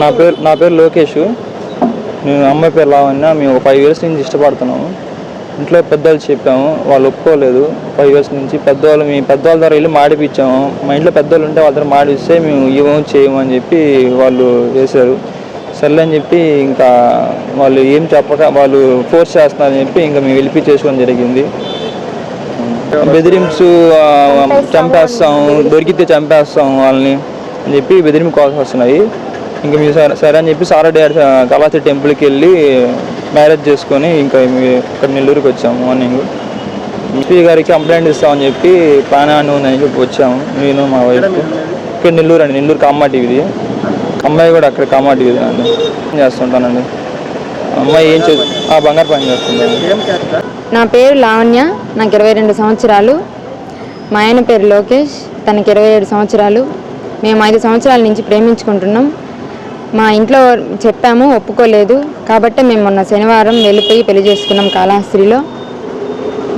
నా పేరు నా పేరు లోకేష్. నేను అమ్మాయి పేరు లావణ్య మేము ఒక ఫైవ్ ఇయర్స్ నుంచి ఇష్టపడుతున్నాము. ఇంట్లో పెద్దవాళ్ళు చెప్పాము వాళ్ళు ఒప్పుకోలేదు. ఫైవ్ ఇయర్స్ నుంచి పెద్దవాళ్ళు మీ పెద్దవాళ్ళ ద్వారా వెళ్ళి మాడిపించాము మా ఇంట్లో పెద్దవాళ్ళు ఉంటే వాళ్ళ ద్వారా మాడిస్తే మేము ఇవ్వము చేయము అని చెప్పి వాళ్ళు చేశారు సర్లే అని చెప్పి ఇంకా వాళ్ళు ఏం చెప్పక వాళ్ళు ఫోర్స్ చేస్తున్నారని చెప్పి ఇంకా మేము వెళ్ళిపించేసుకోవడం జరిగింది. బెదిరింపు చంపేస్తాం దొరికితే చంపేస్తాం వాళ్ళని అని చెప్పి బెదిరింపు కాల్స్ వస్తున్నాయి. ఇంకా మీరు సరే సరే అని చెప్పి సారా డాడీ కళాతి టెంపుల్కి వెళ్ళి మ్యారేజ్ చేసుకొని ఇంకా ఇక్కడ నెల్లూరుకి వచ్చాము మార్నింగ్. ఎస్పీ గారికి కంప్లైంట్ ఇస్తామని చెప్పి ప్లాన్ అని ఉందని చెప్పి వచ్చాము. నేను మా వైఫ్. ఇక్కడ నెల్లూరు అండి. నెల్లూరు కామాటివిది అమ్మాయి కూడా అక్కడ కామాటివిది అండి. ఏం చేస్తుంటానండి? అమ్మాయి ఏం చే ఆ, బంగారు పని చేస్తుంటాను నా పేరు లావణ్య. నాకు ఇరవై రెండు సంవత్సరాలు. మా ఆయన పేరు లోకేష్. తనకి ఇరవై ఏడు సంవత్సరాలు. మేము ఐదు సంవత్సరాల నుంచి ప్రేమించుకుంటున్నాం. మా ఇంట్లో చెప్పాము ఒప్పుకోలేదు. కాబట్టి మేము మొన్న శనివారం వెళ్ళిపోయి పెళ్ళి చేసుకున్నాం కాళహస్త్రిలో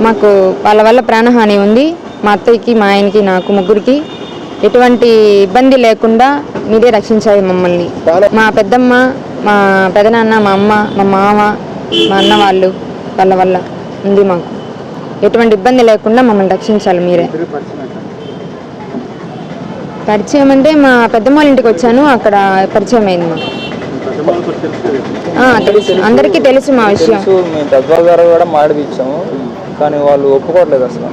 మాకు వాళ్ళ వల్ల ప్రాణహాని ఉంది. మా అత్తయ్యకి మా ఆయనకి నాకు ముగ్గురికి ఎటువంటి ఇబ్బంది లేకుండా మీరే రక్షించాలి మమ్మల్ని. మా పెద్దమ్మ మా పెదనాన్న మా అమ్మ మా మామ మా అన్న వాళ్ళు వాళ్ళ వల్ల ఉంది మాకు. ఎటువంటి ఇబ్బంది లేకుండా మమ్మల్ని రక్షించాలి మీరే. పరిచయం అంటే మా పెద్దమ్మ వాళ్ళ ఇంటికి వచ్చాను అక్కడ పరిచయం అయింది మాకు తెలుసు. అందరికీ తెలుసు మా విషయం. తెలుసు. మేము పెద్దవాళ్ళ ద్వారా కూడా మాడిపించాము కానీ వాళ్ళు ఒప్పుకోవట్లేదు అసలు.